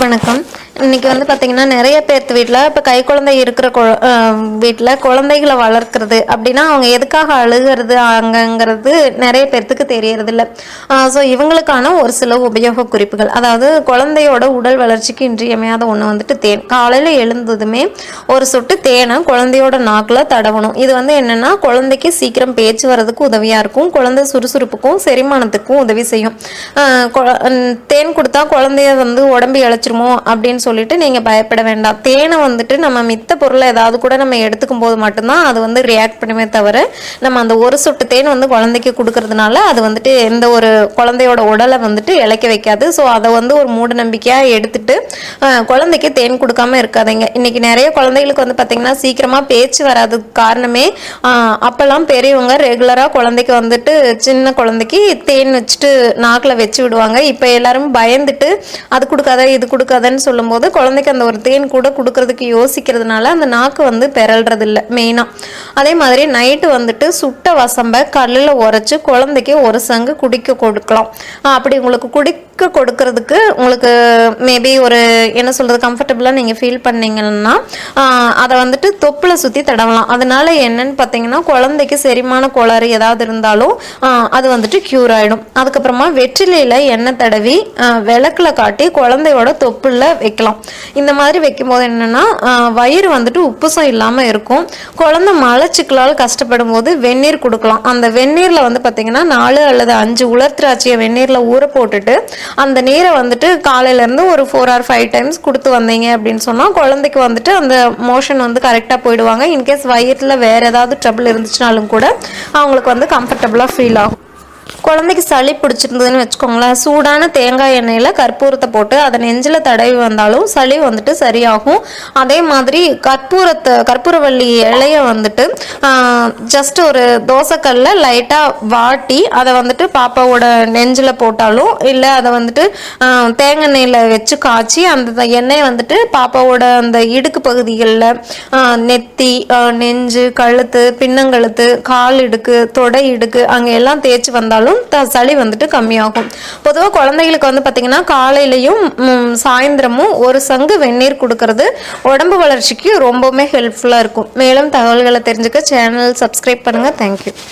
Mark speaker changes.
Speaker 1: வணக்கம். இன்னைக்கு வந்து பார்த்தீங்கன்னா நிறைய பேர்த்து வீட்டில் இப்போ கை குழந்தை இருக்கிற வீட்டில் குழந்தைகளை வளர்க்குறது அப்படின்னா அவங்க எதுக்காக அழுகிறது அங்கங்கிறது நிறைய பேர்த்துக்கு தெரியறதில்ல. ஸோ இவங்களுக்கான ஒரு சில உபயோக குறிப்புகள். அதாவது குழந்தையோட உடல் வளர்ச்சிக்கு இன்றியமையாத ஒன்று வந்துட்டு தேன். காலையில் எழுந்ததுமே ஒரு சொட்டு தேனை குழந்தையோட நாக்கில் தடவணும். இது வந்து என்னென்னா குழந்தைக்கு சீக்கிரம் பேச்சு வர்றதுக்கு உதவியாக இருக்கும். குழந்தை சுறுசுறுப்புக்கும் செரிமானத்துக்கும் உதவி செய்யும். கொ- தேன் கொடுத்தா குழந்தைய வந்து உடம்பு இழைச்சிருமோ அப்படின்னு சொல்லிட்டு நீங்கள் பயப்பட வேண்டாம். தேனை வந்துட்டு நம்ம மித்த பொருளை ஏதாவது கூட நம்ம எடுத்துக்கும் போது மட்டும்தான் அது வந்து ரியாக்ட் பண்ணுமே தவிர நம்ம அந்த ஒரு சொட்டு தேன் வந்து குழந்தைக்கு கொடுக்கறதுனால அது வந்துட்டு எந்த ஒரு குழந்தையோட உடலை வந்துட்டு இழைக்க வைக்காது. ஸோ அதை வந்து ஒரு மூட நம்பிக்கையாக எடுத்துட்டு குழந்தைக்கு தேன் கொடுக்காம இருக்காதீங்க. இன்னைக்கு நிறைய குழந்தைகளுக்கு வந்து பார்த்தீங்கன்னா சீக்கிரமாக பேச்சு வராததுக்கு காரணமே அப்போல்லாம் பெரியவங்க ரெகுலராக குழந்தைக்கு வந்துட்டு சின்ன குழந்தைக்கு தேன் வச்சுட்டு நாக்கில் வச்சு விடுவாங்க. இப்போ எல்லாரும் பயந்துட்டு அது கொடுக்காத இது கொடுக்காதன்னு சொல்லும்போது குழந்தைக்கு அந்த ஒரு தேன் கூட கொடுக்கறதுக்கு யோசிக்கிறதுனால அந்த நாக்கு வந்து பெறல்றது இல்லை மெயினாக அதே மாதிரி நைட்டு வந்துட்டு சுட்ட வசம்ப கல்லில் உரைச்சி குழந்தைக்கு ஒரு சங்கு குடிக்க கொடுக்கலாம். அப்படி உங்களுக்கு குடிக்க கொடுக்கறதுக்கு உங்களுக்கு மேபி ஒரு என்ன சொல்கிறது கம்ஃபர்டபுளாக நீங்கள் ஃபீல் பண்ணீங்கன்னா அதை வந்துட்டு தொப்பில் சுற்றி தடவலாம். அதனால என்னன்னு பார்த்தீங்கன்னா குழந்தைக்கு செரிமான கோளாறு ஏதாவது இருந்தாலும் அது வந்துட்டு க்யூர் ஆகிடும் அதுக்கப்புறமா வெற்றிலையில் எண்ணெய் தடவி விளக்கில் விளக்குல காட்டி குழந்தையோட தொப்புளில் வைக்கலாம். இந்த மாதிரி வைக்கும்போது என்னென்னா வயிறு வந்துட்டு உப்புசம் இல்லாமல் இருக்கும். குழந்தை மலச்சிக்கலால் கஷ்டப்படும் போது வெந்நீர் கொடுக்கலாம். அந்த வெந்நீரில் வந்து பார்த்தீங்கன்னா நாலு அல்லது அஞ்சு உலர் திராட்சையை வெந்நீரில் ஊற போட்டுட்டு அந்த நீரை வந்துட்டு காலையிலேருந்து ஒரு ஃபோர் ஆர் ஃபைவ் டைம்ஸ் கொடுத்து வந்தீங்க அப்படின்னு சொன்னால் குழந்தைக்கு வந்துட்டு அந்த மோஷன் வந்து கரெக்டாக போயிடுவாங்க. இன்கேஸ் வயிற்றில் வேறு ஏதாவது ட்ரபிள் இருந்துச்சுனாலும் கூட அவங்களுக்கு வந்து கம்ஃபர்டபுளாக ஃபீல் ஆகும். குழந்தைக்கு சளி பிடிச்சிருந்ததுன்னு வச்சுக்கோங்களேன் சூடான தேங்காய் எண்ணெயில் கற்பூரத்தை போட்டு அதை நெஞ்சில் தடவி வந்தாலும் சளி வந்துட்டு சரியாகும். அதே மாதிரி கற்பூரத்தை கற்பூரவள்ளி இலைய வந்துட்டு ஜஸ்ட் ஒரு தோசைக்கல்ல லைட்டாக வாட்டி அதை வந்துட்டு பாப்பாவோட நெஞ்சில் போட்டாலும் இல்லை அதை வந்துட்டு தேங்காய் எண்ணெயில் வச்சு காய்ச்சி அந்த எண்ணெயை வந்துட்டு பாப்பாவோட அந்த இடுக்கு பகுதிகளில் நெத்தி நெஞ்சு கழுத்து பின்னங்கழுத்து கால் இடுக்கு தொடை இடுக்கு அங்கே எல்லாம் தேய்ச்சி வந்தாலும் த சளி வந்துட்டு கம்மியாகும். பொதுவாக குழந்தைகளுக்கு வந்து பார்த்திங்கன்னா காலையிலையும் சாயந்தரமும் ஒரு சங்கு வெந்நீர் கொடுக்கறது உடம்பு வளர்ச்சிக்கு ரொம்பவுமே ஹெல்ப்ஃபுல்லாக இருக்கும். மேலும் தகவல்களை தெரிஞ்சுக்க சேனல் சப்ஸ்கிரைப் பண்ணுங்கள் தேங்க்யூ